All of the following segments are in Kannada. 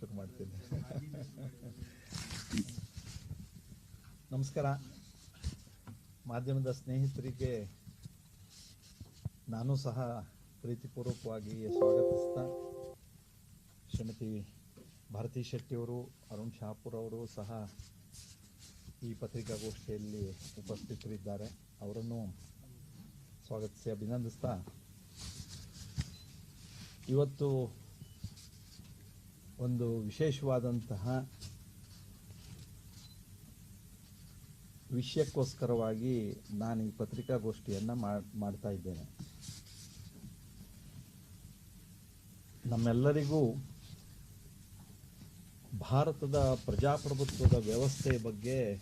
ಶುರು ಮಾಡ್ತೀನಿ. ನಮಸ್ಕಾರ. ಮಾಧ್ಯಮದ ಸ್ನೇಹಿತರಿಗೆ ನಾನು ಸಹ ಪ್ರೀತಿಪೂರ್ವಕವಾಗಿ ಸ್ವಾಗತಿಸ್ತಾ ಶ್ರೀಮತಿ ಭಾರತಿ ಶೆಟ್ಟಿಯವರು, ಅರುಣ್ ಶಾಪುರ್ ಅವರು ಸಹ ಈ ಪತ್ರಿಕಾಗೋಷ್ಠಿಯಲ್ಲಿ ಉಪಸ್ಥಿತರಿದ್ದಾರೆ. ಅವರನ್ನು ಸ್ವಾಗತಿಸಿ, ಅಭಿನಂದಿಸ್ತಾ. ಇವತ್ತು ಒಂದು ವಿಶೇಷವಾದಂತಹ ವಿಷಯಕ್ಕೋಸ್ಕರವಾಗಿ ನಾನು ಈ ಪತ್ರಿಕಾಗೋಷ್ಠಿಯನ್ನು ಮಾಡ್ತಾ ಇದ್ದೇನೆ. ನಮ್ಮೆಲ್ಲರಿಗೂ ಭಾರತದ ಪ್ರಜಾಪ್ರಭುತ್ವದ ವ್ಯವಸ್ಥೆ ಬಗ್ಗೆ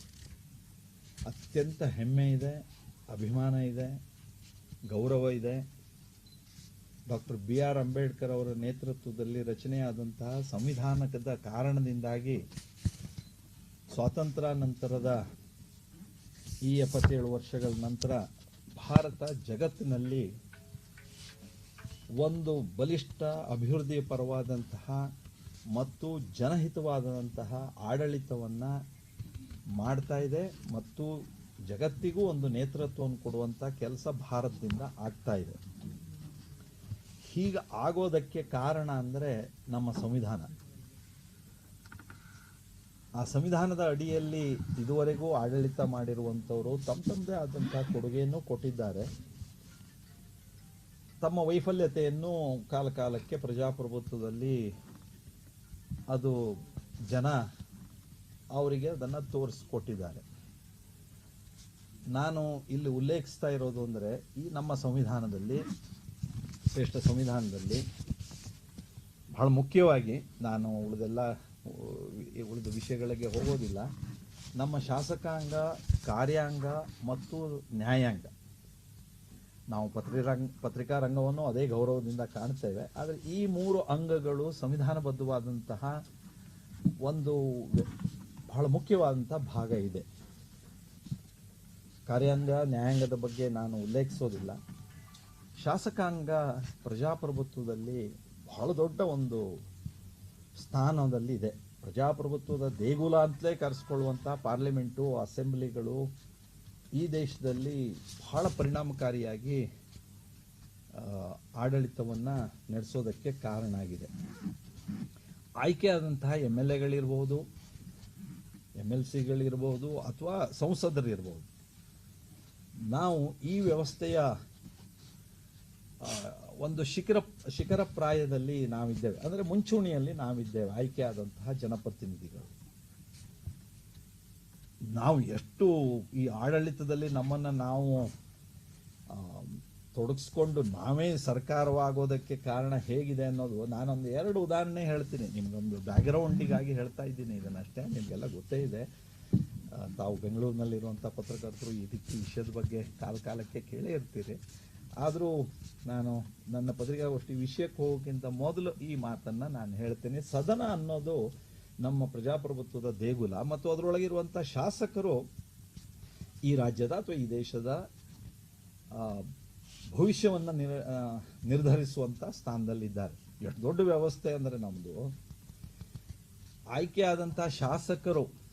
ಅತ್ಯಂತ ಹೆಮ್ಮೆ ಇದೆ, ಅಭಿಮಾನ ಇದೆ, ಗೌರವ ಇದೆ. ಡಾಕ್ಟರ್ ಬಿ ಆರ್ ಅಂಬೇಡ್ಕರ್ ಅವರ ನೇತೃತ್ವದಲ್ಲಿ ರಚನೆಯಾದಂತಹ ಸಂವಿಧಾನದ ಕಾರಣದಿಂದಾಗಿ ಸ್ವಾತಂತ್ರ್ಯ ನಂತರದ ಈ ಎಪ್ಪತ್ತೇಳು ವರ್ಷಗಳ ನಂತರ ಭಾರತ ಜಗತ್ತಿನಲ್ಲಿ ಒಂದು ಬಲಿಷ್ಠ ಅಭಿವೃದ್ಧಿ ಪರವಾದಂತಹ ಮತ್ತು ಜನಹಿತವಾದಂತಹ ಆಡಳಿತವನ್ನು ಮಾಡ್ತಾ ಇದೆ ಮತ್ತು ಜಗತ್ತಿಗೂ ಒಂದು ನೇತೃತ್ವವನ್ನು ಕೊಡುವಂಥ ಕೆಲಸ ಭಾರತದಿಂದ ಆಗ್ತಾ ಇದೆ. ಹೀಗೆ ಆಗೋದಕ್ಕೆ ಕಾರಣ ಅಂದರೆ ನಮ್ಮ ಸಂವಿಧಾನ. ಆ ಸಂವಿಧಾನದ ಅಡಿಯಲ್ಲಿ ಇದುವರೆಗೂ ಆಡಳಿತ ಮಾಡಿರುವಂಥವರು ತಮ್ಮ ತಮ್ಮದೇ ಆದಂತಹ ಕೊಡುಗೆಯನ್ನು ಕೊಟ್ಟಿದ್ದಾರೆ. ತಮ್ಮ ವೈಫಲ್ಯತೆಯನ್ನು ಕಾಲ ಕಾಲಕ್ಕೆ ಪ್ರಜಾಪ್ರಭುತ್ವದಲ್ಲಿ ಅದು ಜನ ಅವರಿಗೆ ಅದನ್ನು ತೋರಿಸ್ಕೊಟ್ಟಿದ್ದಾರೆ. ನಾನು ಇಲ್ಲಿ ಉಲ್ಲೇಖಿಸ್ತಾ ಇರೋದು ಅಂದರೆ ಈ ನಮ್ಮ ಸಂವಿಧಾನದಲ್ಲಿ ಶ್ರೇಷ್ಠ ಸಂವಿಧಾನದಲ್ಲಿ ಬಹಳ ಮುಖ್ಯವಾಗಿ ನಾನು ಉಳಿದೆಲ್ಲ, ಉಳಿದ ವಿಷಯಗಳಿಗೆ ಹೋಗೋದಿಲ್ಲ. ನಮ್ಮ ಶಾಸಕಾಂಗ, ಕಾರ್ಯಾಂಗ ಮತ್ತು ನ್ಯಾಯಾಂಗ. ನಾವು ಪತ್ರಿರಂಗ ಪತ್ರಿಕಾ ರಂಗವನ್ನು ಅದೇ ಗೌರವದಿಂದ ಕಾಣ್ತೇವೆ. ಆದರೆ ಈ ಮೂರು ಅಂಗಗಳು ಸಂವಿಧಾನಬದ್ಧವಾದಂತಹ ಒಂದು ಬಹಳ ಮುಖ್ಯವಾದಂಥ ಭಾಗ ಇದೆ. ಕಾರ್ಯಾಂಗ, ನ್ಯಾಯಾಂಗದ ಬಗ್ಗೆ ನಾನು ಉಲ್ಲೇಖಿಸೋದಿಲ್ಲ. ಶಾಸಕಾಂಗ ಪ್ರಜಾಪ್ರಭುತ್ವದಲ್ಲಿ ಬಹಳ ದೊಡ್ಡ ಒಂದು ಸ್ಥಾನದಲ್ಲಿ ಇದೆ ಪ್ರಜಾಪ್ರಭುತ್ವದ ದೇಗುಲ ಅಂತಲೇ ಕರೆಸ್ಕೊಳ್ಳುವಂಥ ಪಾರ್ಲಿಮೆಂಟು, ಅಸೆಂಬ್ಲಿಗಳು ಈ ದೇಶದಲ್ಲಿ ಬಹಳ ಪರಿಣಾಮಕಾರಿಯಾಗಿ ಆಡಳಿತವನ್ನು ನಡೆಸೋದಕ್ಕೆ ಕಾರಣ ಆಗಿದೆ. ಆಯ್ಕೆಯಾದಂತಹ ಎಂ ಎಲ್ ಎಗಳಿರ್ಬೋದು ಎಂ ಎಲ್ ಸಿಗಳಿರ್ಬೋದು ಅಥವಾ ಸಂಸದರಿರ್ಬೋದು ನಾವು ಈ ವ್ಯವಸ್ಥೆಯ ಒಂದು ಶಿಖರ ಶಿಖರ ಪ್ರಾಯದಲ್ಲಿ ನಾವಿದ್ದೇವೆ. ಅಂದರೆ ಮುಂಚೂಣಿಯಲ್ಲಿ ನಾವಿದ್ದೇವೆ, ಆಯ್ಕೆಯಾದಂತಹ ಜನಪ್ರತಿನಿಧಿಗಳು. ನಾವು ಎಷ್ಟು ಈ ಆಡಳಿತದಲ್ಲಿ ನಮ್ಮನ್ನು ನಾವು ತೊಡಗಿಸ್ಕೊಂಡು ನಾವೇ ಸರ್ಕಾರವಾಗೋದಕ್ಕೆ ಕಾರಣ ಹೇಗಿದೆ ಅನ್ನೋದು ನಾನೊಂದು ಎರಡು ಉದಾಹರಣೆ ಹೇಳ್ತೀನಿ. ನಿಮ್ಗೊಂದು ಬ್ಯಾಕ್ಗ್ರೌಂಡಿಗಾಗಿ ಹೇಳ್ತಾ ಇದ್ದೀನಿ ಇದನ್ನಷ್ಟೇ, ನಿಮಗೆಲ್ಲ ಗೊತ್ತೇ ಇದೆ. ತಾವು ಬೆಂಗಳೂರಿನಲ್ಲಿರುವಂಥ ಪತ್ರಕರ್ತರು ಇದಕ್ಕೆ ವಿಷಯದ ಬಗ್ಗೆ ಕಾಲ ಕಾಲಕ್ಕೆ ಕೇಳೇ ಇರ್ತೀರಿ ಆದರೂ ನಾನು ನನ್ನ ಪತ್ರಿಕಾಗೋಷ್ಠಿ ವಿಷಯಕ್ಕೆ ಹೋಗೋಕ್ಕಿಂತ ಮೊದಲು ಈ ಮಾತನ್ನು ನಾನು ಹೇಳ್ತೇನೆ. ಸದನ ಅನ್ನೋದು ನಮ್ಮ ಪ್ರಜಾಪ್ರಭುತ್ವದ ದೇಗುಲ ಮತ್ತು ಅದರೊಳಗಿರುವಂಥ ಶಾಸಕರು ಈ ರಾಜ್ಯದ ಅಥವಾ ಈ ದೇಶದ ಭವಿಷ್ಯವನ್ನು ನಿರ್ ನಿರ್ಧರಿಸುವಂಥ ಸ್ಥಾನದಲ್ಲಿದ್ದಾರೆ. ಎಷ್ಟು ದೊಡ್ಡ ವ್ಯವಸ್ಥೆ ಅಂದರೆ ನಮ್ಮದು ಆಯ್ಕೆಯಾದಂಥ ಶಾಸಕರು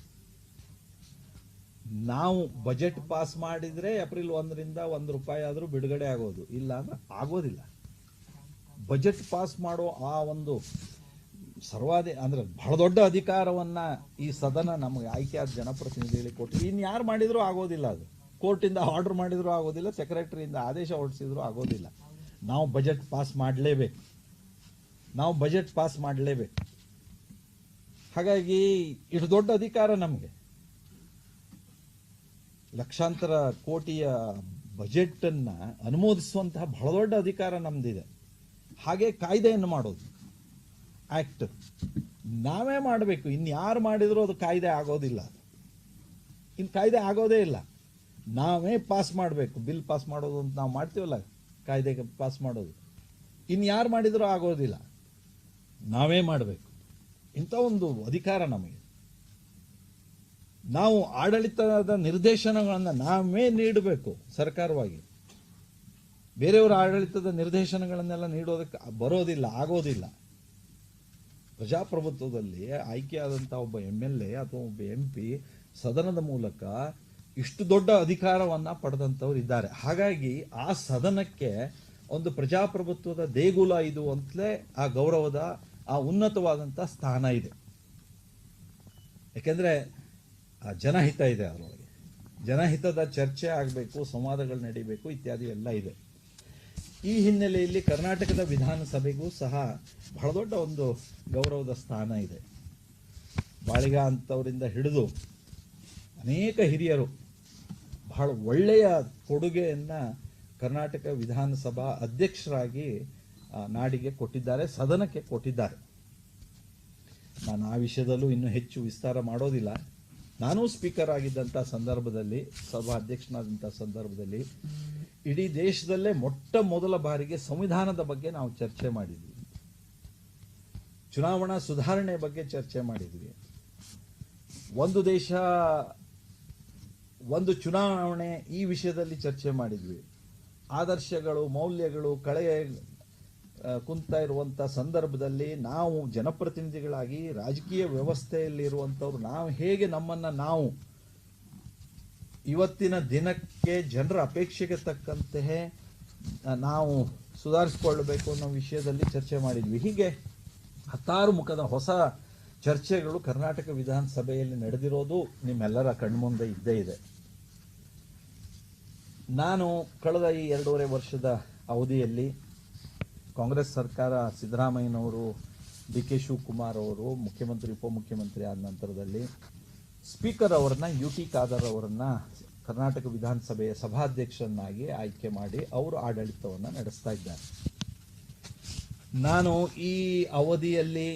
ನಾವು ಬಜೆಟ್ ಪಾಸ್ ಮಾಡಿದ್ರೆ ಏಪ್ರಿಲ್ ಒಂದರಿಂದ ಒಂದು ರೂಪಾಯಿ ಆದರೂ ಬಿಡುಗಡೆ ಆಗೋದು. ಇಲ್ಲ ಅಂದ್ರೆ ಆಗೋದಿಲ್ಲ. ಬಜೆಟ್ ಪಾಸ್ ಮಾಡೋ ಆ ಒಂದು ಸರ್ವಾಧಿ ಅಂದ್ರೆ ಬಹಳ ದೊಡ್ಡ ಅಧಿಕಾರವನ್ನ ಈ ಸದನ ನಮಗೆ ಆಯ್ಕೆಯಾದ ಜನಪ್ರತಿನಿಧಿಗಳಿಗೆ ಕೊಟ್ಟು ಇನ್ನು ಯಾರು ಮಾಡಿದ್ರು ಆಗೋದಿಲ್ಲ ಅದು. ಕೋರ್ಟಿಂದ ಆರ್ಡರ್ ಮಾಡಿದ್ರು ಆಗೋದಿಲ್ಲ, ಸೆಕ್ರೆಟರಿಯಿಂದ ಆದೇಶ ಹೊರಡಿಸಿದ್ರು ಆಗೋದಿಲ್ಲ. ನಾವು ಬಜೆಟ್ ಪಾಸ್ ಮಾಡಲೇಬೇಕು. ನಾವು ಬಜೆಟ್ ಪಾಸ್ ಮಾಡಲೇಬೇಕು. ಹಾಗಾಗಿ ಇಷ್ಟು ದೊಡ್ಡ ಅಧಿಕಾರ ನಮಗೆ. ಲಕ್ಷಾಂತರ ಕೋಟಿಯ ಬಜೆಟನ್ನು ಅನುಮೋದಿಸುವಂತಹ ಬಹಳ ದೊಡ್ಡ ಅಧಿಕಾರ ನಮ್ದಿದೆ. ಹಾಗೆ ಕಾಯ್ದೆಯನ್ನು ಮಾಡೋದು. ಆಕ್ಟ್. ನಾವೇ ಮಾಡಬೇಕು. ಇನ್ಯಾರು ಯಾರು ಮಾಡಿದರೂ ಅದು ಕಾಯ್ದೆ ಆಗೋದಿಲ್ಲ. ಇನ್ನು ಕಾಯ್ದೆ ಆಗೋದೇ ಇಲ್ಲ. ನಾವೇ ಪಾಸ್ ಮಾಡಬೇಕು. ಬಿಲ್ ಪಾಸ್ ಮಾಡೋದು ಅಂತ ನಾವು ಮಾಡ್ತೀವಲ್ಲ, ಕಾಯ್ದೆಗೆ ಪಾಸ್ ಮಾಡೋದು. ಇನ್ನು ಯಾರು ಮಾಡಿದರೂ ಆಗೋದಿಲ್ಲ. ನಾವೇ ಮಾಡಬೇಕು. ಇಂಥ ಒಂದು ಅಧಿಕಾರ ನಮಗೆ. ನಾವು ಆಡಳಿತದ ನಿರ್ದೇಶನಗಳನ್ನು ನಾವೇ ನೀಡಬೇಕು ಸರ್ಕಾರವಾಗಿ. ಬೇರೆಯವರ ಆಡಳಿತದ ನಿರ್ದೇಶನಗಳನ್ನೆಲ್ಲ ನೀಡೋದಕ್ಕೆ ಬರೋದಿಲ್ಲ, ಆಗೋದಿಲ್ಲ. ಪ್ರಜಾಪ್ರಭುತ್ವದಲ್ಲಿ ಆಯ್ಕೆಯಾದಂಥ ಒಬ್ಬ ಎಂ ಎಲ್ ಎ ಅಥವಾ ಒಬ್ಬ ಎಂ ಪಿ ಸದನದ ಮೂಲಕ ಇಷ್ಟು ದೊಡ್ಡ ಅಧಿಕಾರವನ್ನು ಪಡೆದಂಥವ್ರು ಇದ್ದಾರೆ. ಹಾಗಾಗಿ ಆ ಸದನಕ್ಕೆ ಒಂದು ಪ್ರಜಾಪ್ರಭುತ್ವದ ದೇಗುಲ ಇದು ಅಂತಲೇ ಆ ಗೌರವದ, ಆ ಉನ್ನತವಾದಂಥ ಸ್ಥಾನ ಇದೆ. ಯಾಕೆಂದರೆ ಆ ಜನಹಿತ ಇದೆ ಅದರೊಳಗೆ. ಜನಹಿತದ ಚರ್ಚೆ ಆಗಬೇಕು, ಸಂವಾದಗಳು ನಡೀಬೇಕು ಇತ್ಯಾದಿ ಎಲ್ಲ ಇದೆ. ಈ ಹಿನ್ನೆಲೆಯಲ್ಲಿ ಕರ್ನಾಟಕದ ವಿಧಾನಸಭೆಗೂ ಸಹ ಬಹಳ ದೊಡ್ಡ ಒಂದು ಗೌರವದ ಸ್ಥಾನ ಇದೆ. ಬಾಳಿಗ ಅಂಥವರಿಂದ ಹಿಡಿದು ಅನೇಕ ಹಿರಿಯರು ಬಹಳ ಒಳ್ಳೆಯ ಕೊಡುಗೆಯನ್ನು ಕರ್ನಾಟಕ ವಿಧಾನಸಭಾ ಅಧ್ಯಕ್ಷರಾಗಿ ನಾಡಿಗೆ ಕೊಟ್ಟಿದ್ದಾರೆ, ಸದನಕ್ಕೆ ಕೊಟ್ಟಿದ್ದಾರೆ. ನಾನು ಆ ವಿಷಯದಲ್ಲೂ ಇನ್ನೂ ಹೆಚ್ಚು ವಿಸ್ತಾರ ಮಾಡೋದಿಲ್ಲ. ನಾನೂ ಸ್ಪೀಕರ್ ಆಗಿದ್ದಂಥ ಸಂದರ್ಭದಲ್ಲಿ ಸಭಾ ಅಧ್ಯಕ್ಷನಾದಂಥ ಸಂದರ್ಭದಲ್ಲಿ ಇಡೀ ದೇಶದಲ್ಲೇ ಮೊಟ್ಟ ಮೊದಲ ಬಾರಿಗೆ ಸಂವಿಧಾನದ ಬಗ್ಗೆ ನಾವು ಚರ್ಚೆ ಮಾಡಿದ್ವಿ. ಚುನಾವಣಾ ಸುಧಾರಣೆ ಬಗ್ಗೆ ಚರ್ಚೆ ಮಾಡಿದ್ವಿ. ಒಂದು ದೇಶ ಒಂದು ಚುನಾವಣೆ ಈ ವಿಷಯದಲ್ಲಿ ಚರ್ಚೆ ಮಾಡಿದ್ವಿ. ಆದರ್ಶಗಳು ಮೌಲ್ಯಗಳು ಕಳೆ ಆ, ಕುಂತ ಇರುವಂಥ ಸಂದರ್ಭದಲ್ಲಿ ನಾವು ಜನಪ್ರತಿನಿಧಿಗಳಾಗಿ ರಾಜಕೀಯ ವ್ಯವಸ್ಥೆಯಲ್ಲಿರುವಂಥವ್ರು, ನಾವು ಹೇಗೆ ನಮ್ಮನ್ನು ನಾವು ಇವತ್ತಿನ ದಿನಕ್ಕೆ ಜನರ ಅಪೇಕ್ಷೆಗೆ ತಕ್ಕಂತೆ ನಾವು ಸುಧಾರಿಸಿಕೊಳ್ಳಬೇಕು ಅನ್ನೋ ವಿಷಯದಲ್ಲಿ ಚರ್ಚೆ ಮಾಡಿದ್ವಿ. ಹೀಗೆ ಹತ್ತಾರು ಮುಖದ ಹೊಸ ಚರ್ಚೆಗಳು ಕರ್ನಾಟಕ ವಿಧಾನಸಭೆಯಲ್ಲಿ ನಡೆದಿರೋದು ನಿಮ್ಮೆಲ್ಲರ ಕಣ್ಮುಂದೆ ಇದ್ದೇ ಇದೆ. ನಾನು ಕಳೆದ ಈ ಎರಡೂವರೆ ವರ್ಷದ ಅವಧಿಯಲ್ಲಿ ಕಾಂಗ್ರೆಸ್ ಸರ್ಕಾರ ಸಿದ್ದರಾಮಯ್ಯನವರು, ಡಿ ಕೆ ಶಿವಕುಮಾರ್ ಅವರು, ಮುಖ್ಯಮಂತ್ರಿ, ಉಪಮುಖ್ಯಮಂತ್ರಿ ಆದ ನಂತರದಲ್ಲಿ ಸ್ಪೀಕರ್ ಅವರನ್ನ, ಯು ಟಿ ಖಾದರ್ ಅವರನ್ನ ಕರ್ನಾಟಕ ವಿಧಾನಸಭೆಯ ಸಭಾಧ್ಯಕ್ಷರನ್ನಾಗಿ ಆಯ್ಕೆ ಮಾಡಿ ಅವರು ಆಡಳಿತವನ್ನು ನಡೆಸ್ತಾ ಇದ್ದಾರೆ. ನಾನು ಈ ಅವಧಿಯಲ್ಲಿ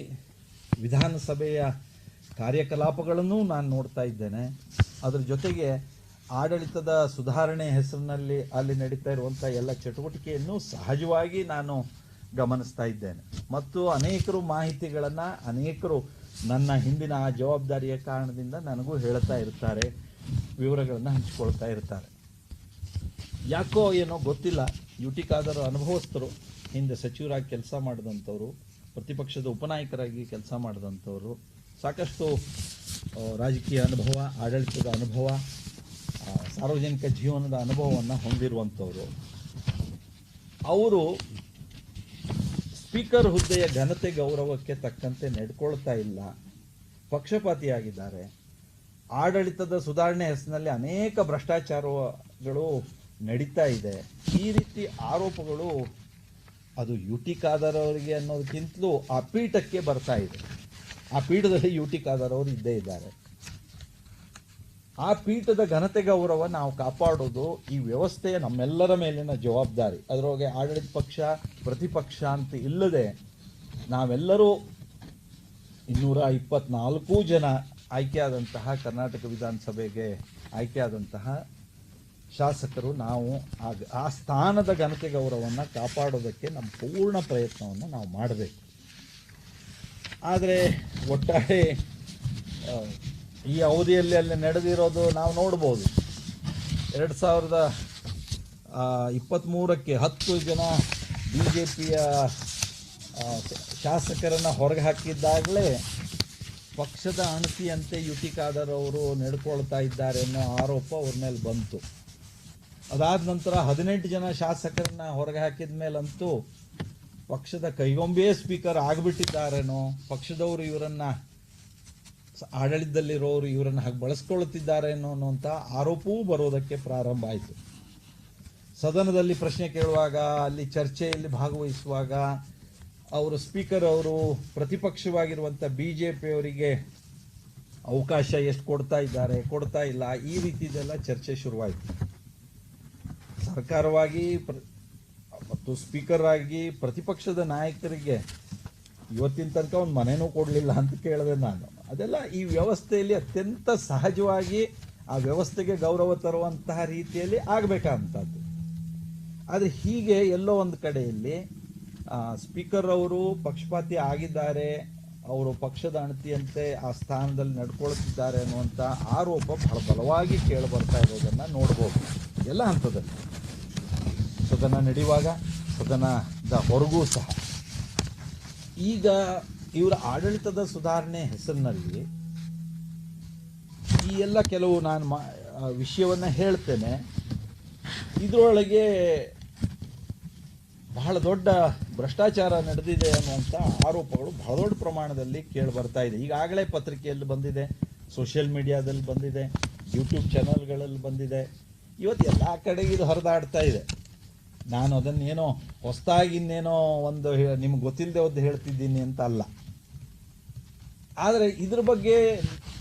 ವಿಧಾನಸಭೆಯ ಕಾರ್ಯಕಲಾಪಗಳನ್ನು ನಾನು ನೋಡ್ತಾ ಇದ್ದೇನೆ. ಅದರ ಜೊತೆಗೆ ಆಡಳಿತದ ಸುಧಾರಣೆ ಹೆಸರಿನಲ್ಲಿ ಅಲ್ಲಿ ನಡೀತಾ ಇರುವಂಥ ಎಲ್ಲ ಚಟುವಟಿಕೆಯನ್ನು ಸಹಜವಾಗಿ ನಾನು ಗಮನಿಸ್ತಾ ಇದ್ದೇನೆ. ಮತ್ತು ಅನೇಕರು ಮಾಹಿತಿಗಳನ್ನು, ಅನೇಕರು ನನ್ನ ಹಿಂದಿನ ಆ ಜವಾಬ್ದಾರಿಯ ಕಾರಣದಿಂದ ನನಗೂ ಹೇಳ್ತಾ ಇರ್ತಾರೆ, ವಿವರಗಳನ್ನು ಹಂಚಿಕೊಳ್ತಾ ಇರ್ತಾರೆ. ಯಾಕೋ ಏನೋ ಗೊತ್ತಿಲ್ಲ ಯುಟಿಕಾದರು ಅನುಭವಸ್ಥರು, ಹಿಂದೆ ಸಚಿವರಾಗಿ ಕೆಲಸ ಮಾಡಿದಂಥವ್ರು, ಪ್ರತಿಪಕ್ಷದ ಉಪನಾಯಕರಾಗಿ ಕೆಲಸ ಮಾಡಿದಂಥವ್ರು, ಸಾಕಷ್ಟು ರಾಜಕೀಯ ಅನುಭವ, ಆಡಳಿತದ ಅನುಭವ ಸಾರ್ವಜನಿಕ ಜೀವನದ ಅನುಭವವನ್ನು ಹೊಂದಿರುವಂಥವ್ರು. ಅವರು ಸ್ಪೀಕರ್ ಹುದ್ದೆಯ ಘನತೆ ಗೌರವಕ್ಕೆ ತಕ್ಕಂತೆ ನಡ್ಕೊಳ್ತಾ ಇಲ್ಲ. ಪಕ್ಷಪಾತಿಯಾಗಿದ್ದಾರೆ. ಆಡಳಿತದ ಸುಧಾರಣೆ ಹೆಸರಿನಲ್ಲಿ ಅನೇಕ ಭ್ರಷ್ಟಾಚಾರಗಳು ನಡೀತಾ ಇದೆ. ಈ ರೀತಿ ಆರೋಪಗಳು ಅದು ಯು ಟಿ ಅನ್ನೋದಕ್ಕಿಂತಲೂ ಆ ಪೀಠಕ್ಕೆ ಬರ್ತಾ ಇದೆ. ಆ ಪೀಠದಲ್ಲಿ ಯು ಟಿ ಇದ್ದೇ ಇದ್ದಾರೆ. ಆ ಪೀಠದ ಘನತೆ ಗೌರವ ನಾವು ಕಾಪಾಡೋದು ಈ ವ್ಯವಸ್ಥೆಯ ನಮ್ಮೆಲ್ಲರ ಮೇಲಿನ ಜವಾಬ್ದಾರಿ. ಅದರೊಳಗೆ ಆಡಳಿತ ಪಕ್ಷ, ಪ್ರತಿಪಕ್ಷ ಅಂತ ಇಲ್ಲದೆ ನಾವೆಲ್ಲರೂ ಇನ್ನೂರ ಇಪ್ಪತ್ನಾಲ್ಕು ಜನ ಆಯ್ಕೆಯಾದಂತಹ ಕರ್ನಾಟಕ ವಿಧಾನಸಭೆಗೆ ಆಯ್ಕೆಯಾದಂತಹ ಶಾಸಕರು ನಾವು ಆ ಸ್ಥಾನದ ಘನತೆ ಗೌರವವನ್ನು ಕಾಪಾಡೋದಕ್ಕೆ ನಮ್ಮ ಪೂರ್ಣ ಪ್ರಯತ್ನವನ್ನು ನಾವು ಮಾಡಬೇಕು. ಆದರೆ ಒಟ್ಟಾರೆ ಈ ಅವಧಿಯಲ್ಲಿ ಅಲ್ಲಿ ನಡೆದಿರೋದು ನಾವು ನೋಡ್ಬೋದು. ಎರಡು ಸಾವಿರದ ಇಪ್ಪತ್ತ್ಮೂರಕ್ಕೆ ಹತ್ತು ಜನ ಬಿ ಜೆ ಪಿಯ ಶಾಸಕರನ್ನು ಹೊರಗೆ ಹಾಕಿದ್ದಾಗಲೇ ಪಕ್ಷದ ಅಣತಿಯಂತೆ ಯುಟಿ ಖಾದರ್ ಅವರು ನಡ್ಕೊಳ್ತಾ ಇದ್ದಾರೆ ಅನ್ನೋ ಆರೋಪ ಅವ್ರ ಮೇಲೆ ಬಂತು. ಅದಾದ ನಂತರ ಹದಿನೆಂಟು ಜನ ಶಾಸಕರನ್ನ ಹೊರಗೆ ಹಾಕಿದ ಮೇಲಂತೂ ಪಕ್ಷದ ಕೈಗೊಂಬೆಯೇ ಸ್ಪೀಕರ್ ಆಗಿಬಿಟ್ಟಿದ್ದಾರೇನೋ, ಪಕ್ಷದವರು ಇವರನ್ನ ಆಡಳಿತದಲ್ಲಿರೋರು ಇವರನ್ನು ಹಾಗೆ ಬಳಸ್ಕೊಳ್ತಿದ್ದಾರೆ ಅನ್ನೋ ಅನ್ನುವಂಥ ಆರೋಪವೂ ಬರೋದಕ್ಕೆ ಪ್ರಾರಂಭ ಆಯಿತು. ಸದನದಲ್ಲಿ ಪ್ರಶ್ನೆ ಕೇಳುವಾಗ, ಅಲ್ಲಿ ಚರ್ಚೆಯಲ್ಲಿ ಭಾಗವಹಿಸುವಾಗ ಅವರು ಸ್ಪೀಕರ್ ಅವರು ಪ್ರತಿಪಕ್ಷವಾಗಿರುವಂಥ ಬಿ ಜೆ ಪಿಯವರಿಗೆ ಅವಕಾಶ ಎಷ್ಟು ಕೊಡ್ತಾ ಇದ್ದಾರೆ, ಕೊಡ್ತಾ ಇಲ್ಲ, ಈ ರೀತಿದೆಲ್ಲ ಚರ್ಚೆ ಶುರುವಾಯಿತು. ಸರ್ಕಾರವಾಗಿ ಪ್ರ ಮತ್ತು ಸ್ಪೀಕರ್ ಆಗಿ ಪ್ರತಿಪಕ್ಷದ ನಾಯಕರಿಗೆ ಇವತ್ತಿನ ತನಕ ಒಂದು ಮನೆನೂ ಕೊಡಲಿಲ್ಲ ಅಂತ ಕೇಳಿದೆ ನಾನು. ಅದೆಲ್ಲ ಈ ವ್ಯವಸ್ಥೆಯಲ್ಲಿ ಅತ್ಯಂತ ಸಹಜವಾಗಿ ಆ ವ್ಯವಸ್ಥೆಗೆ ಗೌರವ ತರುವಂತಹ ರೀತಿಯಲ್ಲಿ ಆಗಬೇಕಂತದ್ದು ಆದರೆ ಹೀಗೆ ಎಲ್ಲೋ ಒಂದು ಕಡೆಯಲ್ಲಿ ಸ್ಪೀಕರ್ ಅವರು ಪಕ್ಷಪಾತಿ ಆಗಿದ್ದಾರೆ, ಅವರು ಪಕ್ಷದ ಅಣತಿಯಂತೆ ಆ ಸ್ಥಾನದಲ್ಲಿ ನಡ್ಕೊಳ್ತಿದ್ದಾರೆ ಅನ್ನುವಂಥ ಆರೋಪ ಬಹಳ ಬಲವಾಗಿ ಕೇಳಿ ಬರ್ತಾ ಇರೋದನ್ನು ನೋಡ್ಬೋದು. ಎಲ್ಲ ಹಂತದಲ್ಲಿ. ಸದನ ನಡೆಯುವಾಗ, ಸದನದ ಹೊರಗೂ ಸಹ. ಈಗ ಇವರ ಆಡಳಿತದ ಸುಧಾರಣೆ ಹೆಸರಿನಲ್ಲಿ ಈ ಎಲ್ಲ ಕೆಲವು ನಾನು ಮಾ ವಿಷಯವನ್ನ ಹೇಳ್ತೇನೆ. ಇದರೊಳಗೆ ಬಹಳ ದೊಡ್ಡ ಭ್ರಷ್ಟಾಚಾರ ನಡೆದಿದೆ ಅನ್ನುವಂಥ ಆರೋಪಗಳು ಬಹಳ ದೊಡ್ಡ ಪ್ರಮಾಣದಲ್ಲಿ ಕೇಳಿ ಬರ್ತಾ ಇದೆ. ಈಗಾಗಲೇ ಪತ್ರಿಕೆಯಲ್ಲಿ ಬಂದಿದೆ, ಸೋಷಿಯಲ್ ಮೀಡಿಯಾದಲ್ಲಿ ಬಂದಿದೆ, ಯೂಟ್ಯೂಬ್ ಚಾನಲ್ಗಳಲ್ಲಿ ಬಂದಿದೆ. ಇವತ್ತು ಎಲ್ಲ ಕಡೆ ಇದು ಹರಿದಾಡ್ತಾ ಇದೆ. ನಾನು ಅದನ್ನೇನೋ ಹೊಸದಾಗಿ ಇನ್ನೇನೋ ಒಂದು ನಿಮ್ಗೆ ಗೊತ್ತಿಲ್ಲದೆ ಒಂದು ಹೇಳ್ತಿದ್ದೀನಿ ಅಂತ ಅಲ್ಲ. ಆದರೆ ಇದ್ರ ಬಗ್ಗೆ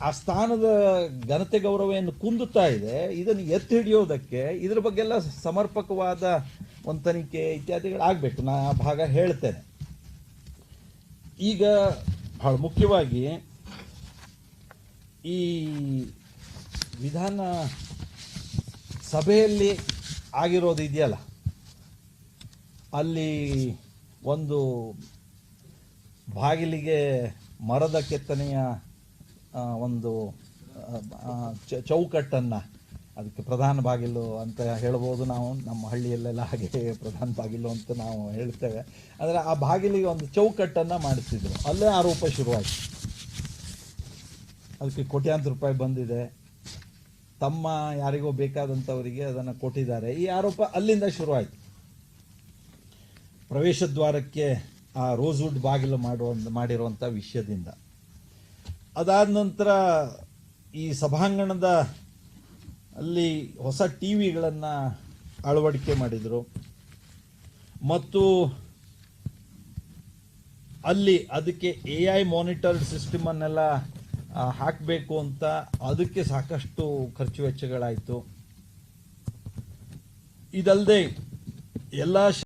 ಆ ಸ್ಥಾನದ ಘನತೆ ಗೌರವ ಏನು ಕುಂದುತ್ತಾ ಇದೆ. ಇದನ್ನು ಎತ್ತಿ ಹಿಡಿಯೋದಕ್ಕೆ ಇದ್ರ ಬಗ್ಗೆ ಎಲ್ಲ ಸಮರ್ಪಕವಾದ ಒಂದು ತನಿಖೆ ಇತ್ಯಾದಿಗಳಾಗಬೇಕು ನಾ ಆ ಭಾಗ ಹೇಳ್ತೇನೆ. ಈಗ ಬಹಳ ಮುಖ್ಯವಾಗಿ ಈ ವಿಧಾನ ಸಭೆಯಲ್ಲಿ ಆಗಿರೋದು ಇದೆಯಲ್ಲ? ಅಲ್ಲಿ ಒಂದು ಬಾಗಿಲಿಗೆ ಮರದ ಕೆತ್ತನೆಯ ಒಂದು ಚೌಕಟ್ಟನ್ನು ಅದಕ್ಕೆ ಪ್ರಧಾನ ಬಾಗಿಲು ಅಂತ ಹೇಳ್ಬೋದು ನಾವು. ನಮ್ಮ ಹಳ್ಳಿಯಲ್ಲೆಲ್ಲ ಹಾಗೆ ಪ್ರಧಾನ ಬಾಗಿಲು ಅಂತ ನಾವು ಹೇಳ್ತೇವೆ. ಅಂದರೆ ಆ ಬಾಗಿಲಿಗೆ ಒಂದು ಚೌಕಟ್ಟನ್ನು ಮಾಡಿಸಿದ್ರು. ಅಲ್ಲೇ ಆರೋಪ ಶುರುವಾಯಿತು. ಅದಕ್ಕೆ ಕೋಟ್ಯಾಂತರ ರೂಪಾಯಿ ಬಂದಿದೆ. ತಮ್ಮ ಯಾರಿಗೋ ಬೇಕಾದಂಥವರಿಗೆ ಅದನ್ನು ಕೊಟ್ಟಿದ್ದಾರೆ. ಈ ಆರೋಪ ಅಲ್ಲಿಂದ ಶುರುವಾಯಿತು. ಪ್ರವೇಶ ದ್ವಾರಕ್ಕೆ ಆ ರೋಸ್ವುಡ್ ಬಾಗಿಲು ಮಾಡುವ ಮಾಡಿರುವಂಥ ವಿಷಯದಿಂದ. ಅದಾದ ನಂತರ ಈ ಸಭಾಂಗಣದ ಅಲ್ಲಿ ಹೊಸ ಟಿ ವಿಗಳನ್ನು ಅಳವಡಿಕೆ ಮಾಡಿದರು. ಮತ್ತು ಅಲ್ಲಿ ಅದಕ್ಕೆ ಎ ಐ ಮಾನಿಟರ್ಡ್ ಸಿಸ್ಟಮನ್ನೆಲ್ಲ ಹಾಕಬೇಕು ಅಂತ ಅದಕ್ಕೆ ಸಾಕಷ್ಟು ಖರ್ಚು ವೆಚ್ಚಗಳಾಯಿತು. ಇದಲ್ಲದೆ ಎಲ್ಲ